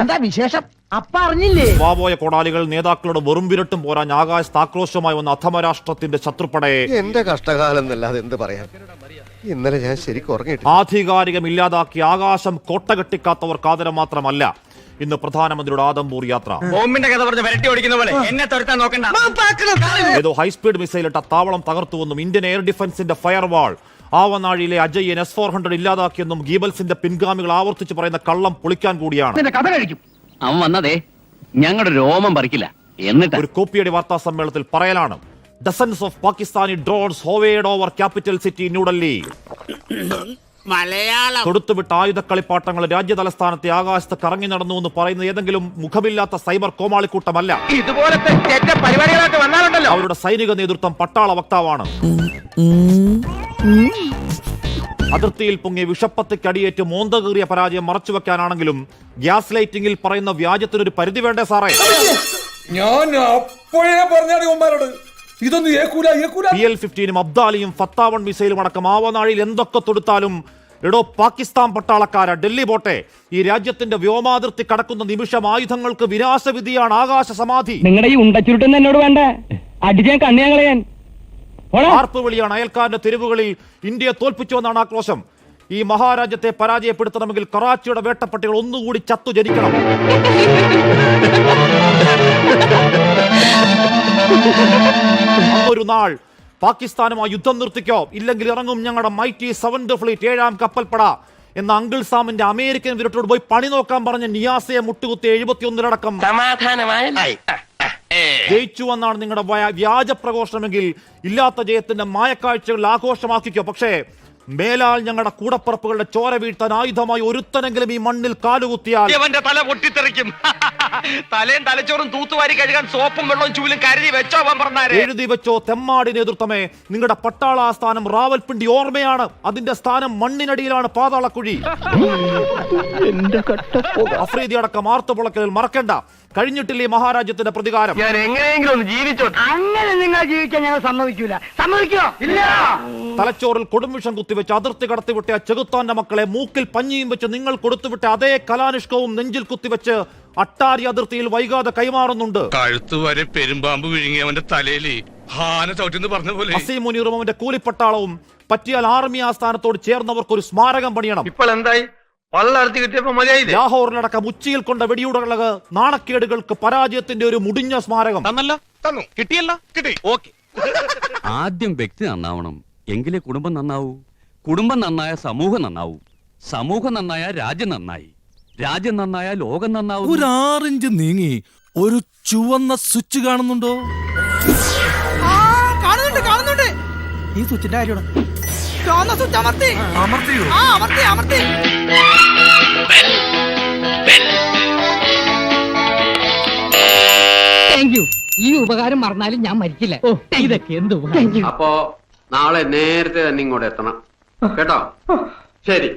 എന്താ വിശേഷം? അപ്പ അറിഞ്ഞില്ലേ? വാപോയ കൊടാലികൾ നേതാക്കളുടെ വെറും വിരട്ടും പോരാൻ ആകാശത്ത് ആക്രോശമായി വന്ന അധമരാഷ്ട്രത്തിന്റെ ശത്രുപ്പടയെ. എന്റെ കഷ്ടകാലം എന്നല്ലാതെ എന്ത് പറയാം ഇന്നലെ ഞാൻ ശരിക്കും ഉറങ്ങിയിട്ട് ആധികാരികം ഇല്ലാതാക്കി ആകാശം കോട്ടകെട്ടിക്കാത്തവർ കാതരം മാത്രമല്ല ഇന്ന് പ്രധാനമന്ത്രിയുടെ ആദംപൂർ യാത്ര. ബോംബിന്റെ കഥ പറഞ്ഞ് വരട്ടി ഓടിക്കുന്ന പോലെ. എന്നെ തുരത്താൻ നോക്കണ്ട. ഏതോ ഹൈസ്പീഡ് മിസൈലിട്ട താവളം തകർത്തുവെന്നും ഇന്ത്യൻ എയർ ഡിഫൻസിന്റെ ഫയർവാൾ ആവനാഴിയിലെ Ajay N S four hundred ഇല്ലാതാക്കിയെന്നും ഗീബൽസിന്റെ പിൻഗാമികൾ ആവർത്തിച്ച് പറയുന്ന കള്ളം പൊളിക്കാൻ കൂടിയാണ്. അവൻ വന്നതേ ഞങ്ങളുടെ രോമം പറിക്കില്ല. എന്നിട്ട്? ഒരു കോപ്പിയടി വാർത്താ സമ്മേളനത്തിൽ പറയലാണ് dozens of Pakistani drones hovered over capital city New Delhi Malayalam. കൊടുത്തുവിട്ട ആയുധ കളിപ്പാട്ടങ്ങൾ രാജ്യ തലസ്ഥാനത്തെ ആകാശത്ത് കറങ്ങി നടന്നു എന്ന് പറയുന്ന ഏതെങ്കിലും മുഖമില്ലാത്ത സൈബർ കോമാളിക്കൂട്ടമല്ല. ഇതുപോലത്തെ വന്നാലുണ്ടല്ലോ. അവരുടെ സൈനിക നേതൃത്വം പട്ടാള വക്താവാണ്. അതിർത്തിയിൽ പൊങ്ങി വിഷപ്പത്തക്കടിയേറ്റ് മോന്തകേറിയ പരാജയം മറച്ചുവെക്കാനാണെങ്കിലും ഗ്യാസ് ലൈറ്റിംഗിൽ പറയുന്ന വ്യാജത്തിനൊരു പരിധി വേണ്ടേ സാറേ? ഞാൻ അപ്പോഴേ പറഞ്ഞാണ് ഇതൊന്നും ഏക്കൂല ഏക്കൂല. പി എൽ ഫിഫ്റ്റീനും അബ്ദാലിയും ഫത്താവൺ മിസൈലും അടക്കം ആവനാഴിയിൽ എന്തൊക്കെ തൊടുത്താലും എടോ പാകിസ്ഥാൻ പട്ടാളക്കാര. ഡൽഹി പോട്ടെ. ഈ രാജ്യത്തിന്റെ വ്യോമാതിർത്തി കടക്കുന്ന നിമിഷം ആയുധങ്ങൾക്ക് വിനാശവിധിയാണ് ആകാശ സമാധി. നിങ്ങളുടെ ഈ ഉണ്ടച്ചുരുട്ടെന്ന് എന്നോട് വേണ്ട? അടിച്ചാൻ കണ്ണി കളയാൻ ആർപ്പ് വിളിയാണ് അയൽക്കാരന്റെ തെരുവുകളിൽ ഇന്ത്യയെ തോൽപ്പിച്ചുവെന്നാണ് ആക്രോശം. ഈ മഹാരാജ്യത്തെ പരാജയപ്പെടുത്തണമെങ്കിൽ കറാച്ചിയുടെ വേട്ടപ്പട്ടികൾ ഒന്നുകൂടി ചത്തു ജനിക്കണം. ഒരു നാൾ പാകിസ്ഥാനുമായി യുദ്ധം നിർത്തിക്കോ? ഇല്ലെങ്കിൽ ഇറങ്ങും ഞങ്ങളുടെ മൈറ്റി സെവൻത് ഫ്ലീറ്റ് ഏഴാം കപ്പൽപ്പട എന്ന അങ്കിൾ സാമിന്റെ അമേരിക്കൻ വിരട്ടോട് പോയി പണി നോക്കാൻ പറഞ്ഞ നിയാസയെ മുട്ടുകുത്തി എഴുപത്തിയൊന്നിലടക്കം ജയിച്ചു എന്നാണ് നിങ്ങളുടെ വയ- വ്യാജ പ്രഘോഷണമെങ്കിൽ ഇല്ലാത്ത ജയത്തിന്റെ മായക്കാഴ്ചകൾ ആഘോഷമാക്കിക്കോ. പക്ഷേ മേലാൽ ഞങ്ങളുടെ കൂടപ്പറപ്പുകളുടെ ചോര വീഴ്ത്താൻ ആയുധമായി ഒരുത്തനെങ്കിലും ഈ മണ്ണിൽ കാലുകുത്തിയാൽ അവന്റെ തല പൊട്ടിത്തെറിക്കും. തലയും തലച്ചോറും തൂത്തുവാരി കഴുകാൻ സോപ്പും വെള്ളവും ചൂലും കരുതി വെച്ചോ പറഞ്ഞാരെ എഴുതി വെച്ചോ തെമ്മാടി നേതൃത്വമേ നിങ്ങളുടെ പട്ടാള ആസ്ഥാനം റാവൽപിണ്ടി ഓർമ്മയാണ്. അതിന്റെ സ്ഥാനം മണ്ണിനടിയിലാണ് പാതാളക്കുഴി. അഫ്രീദി അടക്കം ആർത്തു പുളക്കലിൽ മറക്കണ്ട. കഴിഞ്ഞിട്ടില്ല ഈ മഹാരാജ്യത്തിന്റെ പ്രതികാരം. ഞാൻ എങ്ങനെയെങ്കിലും ഒന്ന് ജീവിച്ചോ? അങ്ങനെ നിങ്ങൾ ജീവിക്കാൻ ഞങ്ങൾ സമ്മതിക്കൂല. സമ്മതിക്കോ? ഇല്ല. തലച്ചോറിൽ കൊടുംവിഷം കുത്തിവെച്ച് അതിർത്തി കടത്തിവിട്ട ആ ചെകുത്താന്റെ മക്കളെ മൂക്കിൽ പഞ്ഞിയും വെച്ച് നിങ്ങൾ കൊടുത്തുവിട്ട അതേ കലാനിഷ്കവും നെഞ്ചിൽ കുത്തിവെച്ച് അട്ടാരി അതിർത്തിയിൽ വൈകാതെ കൈമാറുന്നുണ്ട്. കഴുത്ത് വരെ പെരുമ്പാമ്പ് വിഴുങ്ങി അവന്റെ തലയിൽ ഹാന ചവിട്ടിന്ന് പറഞ്ഞ പോലെ. അസീം മുനീറും അവന്റെ കൂലിപ്പട്ടാളവും പറ്റിയാൽ ആർമി ആസ്ഥാനത്തോട് ചേർന്നവർക്ക് ഒരു സ്മാരകം പണിയണം. ഇപ്പോൾ എന്തായി ലാഹോറിലടക്കം ഉച്ചയിൽ കൊണ്ട വെടിയുടകൾ നാണക്കേടുകൾക്ക് പരാജയത്തിന്റെ ഒരു മുടിഞ്ഞ സ്മാരകം. തന്നല്ല. തന്നു. കിട്ടിയല്ലോ. കിട്ടി. ഓക്കെ. ആദ്യം വ്യക്തി നന്നാവണം. എങ്കിലേ കുടുംബം നന്നാവൂ. കുടുംബം നന്നായ സമൂഹം നന്നാവും. സമൂഹം നന്നായ രാജ്യം നന്നായി. രാജ്യം നന്നായ ലോകം നന്നാവും ഒരു ആറിഞ്ച് നീങ്ങി ഒരു ചുവന്ന സ്വിച്ച് കാണുന്നുണ്ടോ? കാണുന്നുണ്ട് കാണുന്നുണ്ട്. ഈ സ്വിച്ചിന്റെ കാര്യമാണ്. ചുവന്ന സ്വിച്ച് അമർത്തി. അമർത്തിയോ? ആ അമർത്തി അമർത്തി. താങ്ക് യു ഈ ഉപകാരം മറന്നാലും ഞാൻ മരിക്കില്ല. ഓ ഇതൊക്കെ എന്ത് അപ്പോ നാളെ നേരത്തെ തന്നെ ഇങ്ങോട്ട് എത്തണം. കേട്ടോ? ശരി.